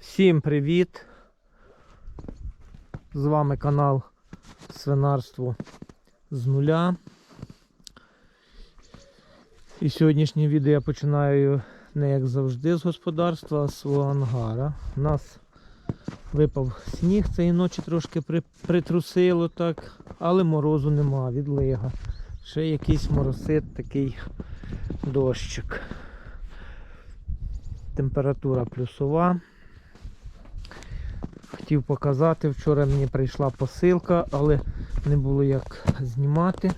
Всім привіт! З вами канал Свинарство з нуля. І сьогоднішнє відео я починаю не як завжди з господарства, а з свого ангара. У нас випав сніг цієї ночі трошки притрусило так, але морозу нема, відлига. Ще якийсь моросит такий дощик. Температура плюсова. Хотів показати, вчора мені прийшла посилка, але не було як знімати.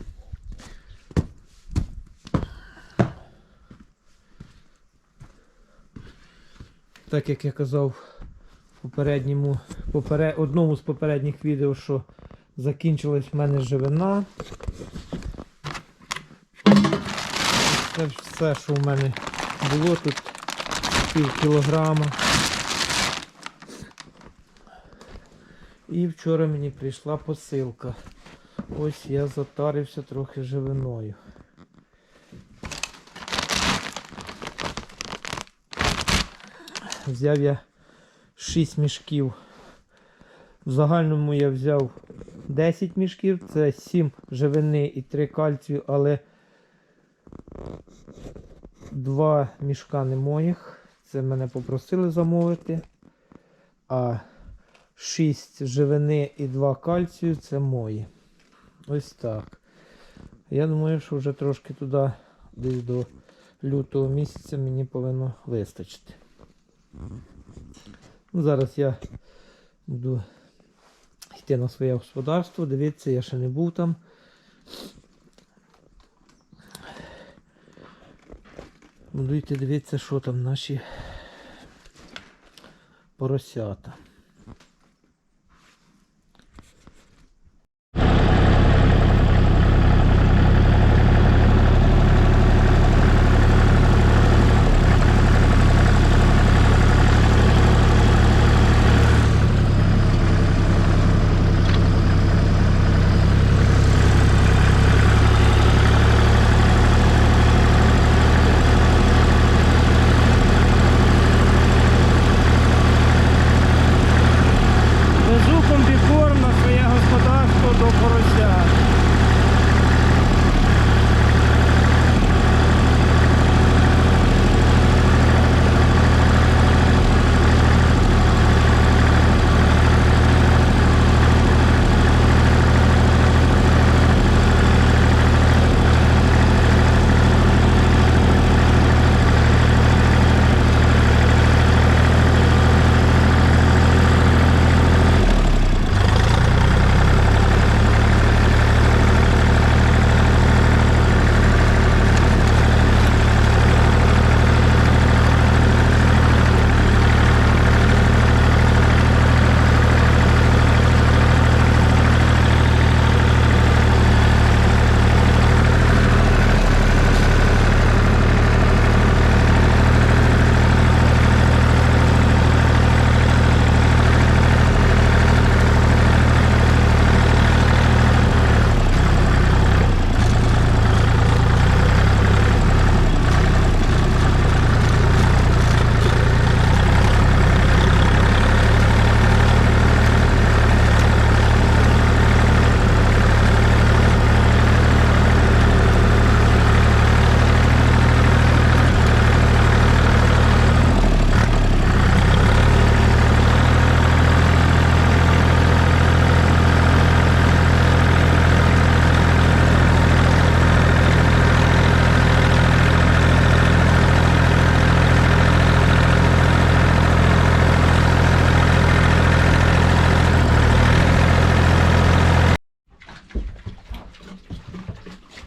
Так як я казав попередньому, попере, одному з попередніх відео, що закінчилась в мене живина. Це все, що в мене було тут пів кілограма. І вчора мені прийшла посилка. Ось я затарився трохи живиною. Взяв я 6 мішків. В загальному я взяв 10 мішків, це 7 живини і 3 кальцію, але 2 мішка не моїх. Це мене попросили замовити. А 6 живини і 2 кальцію це мої. Ось так. Я думаю, що вже трошки туди, десь до лютого місяця мені повинно вистачити. Ну, Зараз я буду йти на своє господарство. Дивіться, я ще не був там. Буду йти дивитися, що там наші поросята.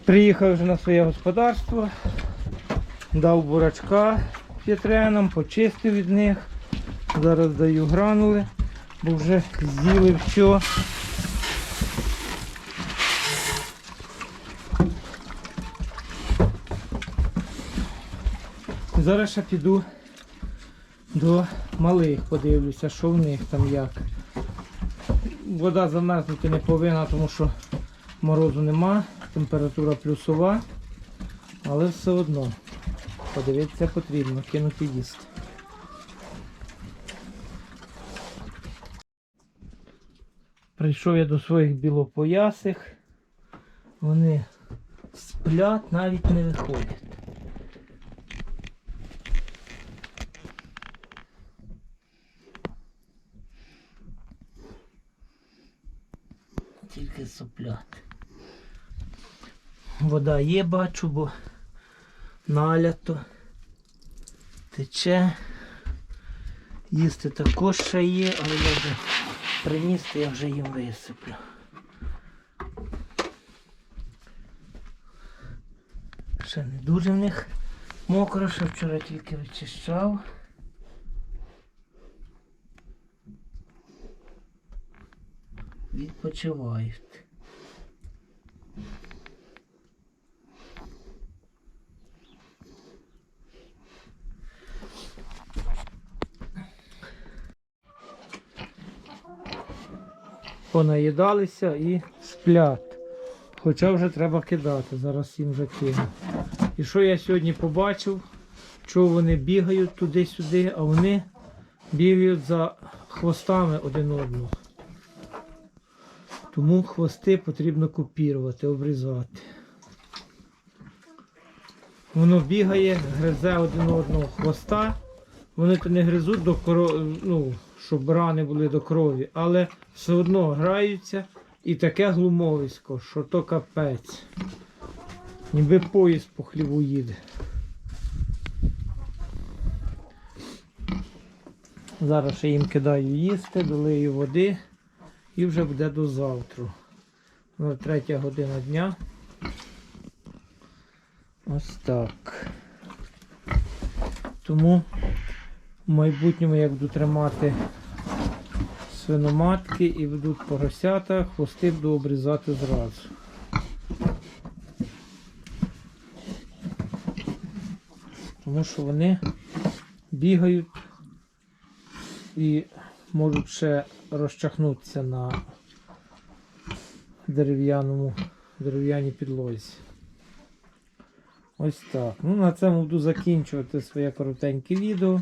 Приїхав вже на своє господарство, дав бурачка п'ятренам, почистив від них. Зараз даю гранули, бо вже з'їли все. Зараз ще піду до малих, подивлюся, що в них там як. Вода замерзнути не повинна, тому що морозу нема, температура плюсова, але все одно подивитися потрібно, кинути їсти. Прийшов я до своїх білопоясих, вони сплять, навіть не виходять. Тільки соплять. Вода є, бачу, бо налято тече. Їсти також ще є, але я вже приніс, то я вже їм висиплю. Ще не дуже в них мокро, що вчора тільки вичищав. Відпочивають. Понаїдалися і сплять. Хоча вже треба кидати, зараз їм вже кину. І що я сьогодні побачив, що вони бігають туди-сюди, а вони бігають за хвостами один одного. Тому хвости потрібно купірувати, обрізати. Воно бігає, гризе один одного хвоста. Вони то не гризуть до коро... ну, щоб рани були до крові, але все одно граються і таке глумовисько, що то капець. Ніби поїзд по хліву їде. Зараз ще їм кидаю їсти, долию води і вже буде до завтра. Ну, третя година дня. Ось так. Тому в майбутньому я буду тримати свиноматки і будуть поросята, хвости буду обрізати зразу. Тому що вони бігають і можуть ще розчахнутися на дерев'яному дерев'яній підлозі. Ось так. Ну, на цьому буду закінчувати своє коротеньке відео.